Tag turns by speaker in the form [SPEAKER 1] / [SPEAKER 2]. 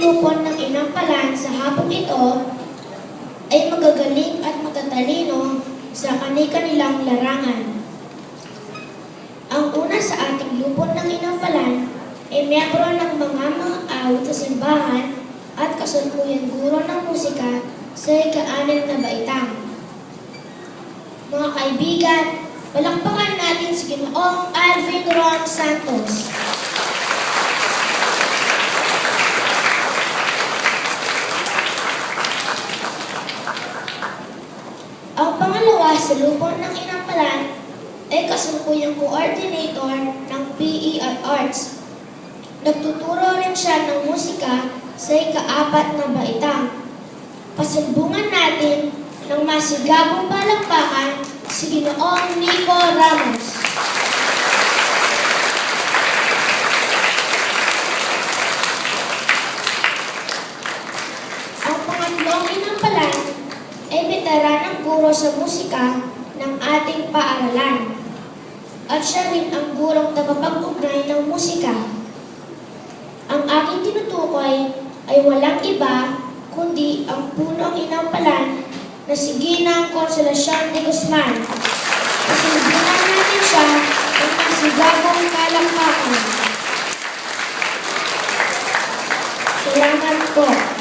[SPEAKER 1] lupon ng inampalan sa hapong ito ay magagaling at matatalino sa kani-kanilang larangan. Ang una sa ating lupon ng inampalan ay miyembro ng mga mga awit sa simbahan at kasalukuyang guro ng musika sa ika-anim na baitang. Mga kaibigan, palakpakan natin si Ginoong Alvin Ron Santos. Ang pangalawa sa lupon ng inampalan ay kasalukuyang coordinator ng PE at Arts. Nagtuturo rin siya ng musika sa ikaapat na baitang. Pasalubungan natin ng masigabong palakpakan si Ginoong Nico Ramos. Ang pangatlong inampalan ay veteranang guro sa musika ng ating paaralan. At siya rin ang gurong tagapag-ugnay ng musika. Ang aking tinutukoy ay walang iba kundi ang punong inampalan na si Ginang Consolacion de Guzman. Pasilbihan natin siya ng masigagong kalampakan. Salamat po.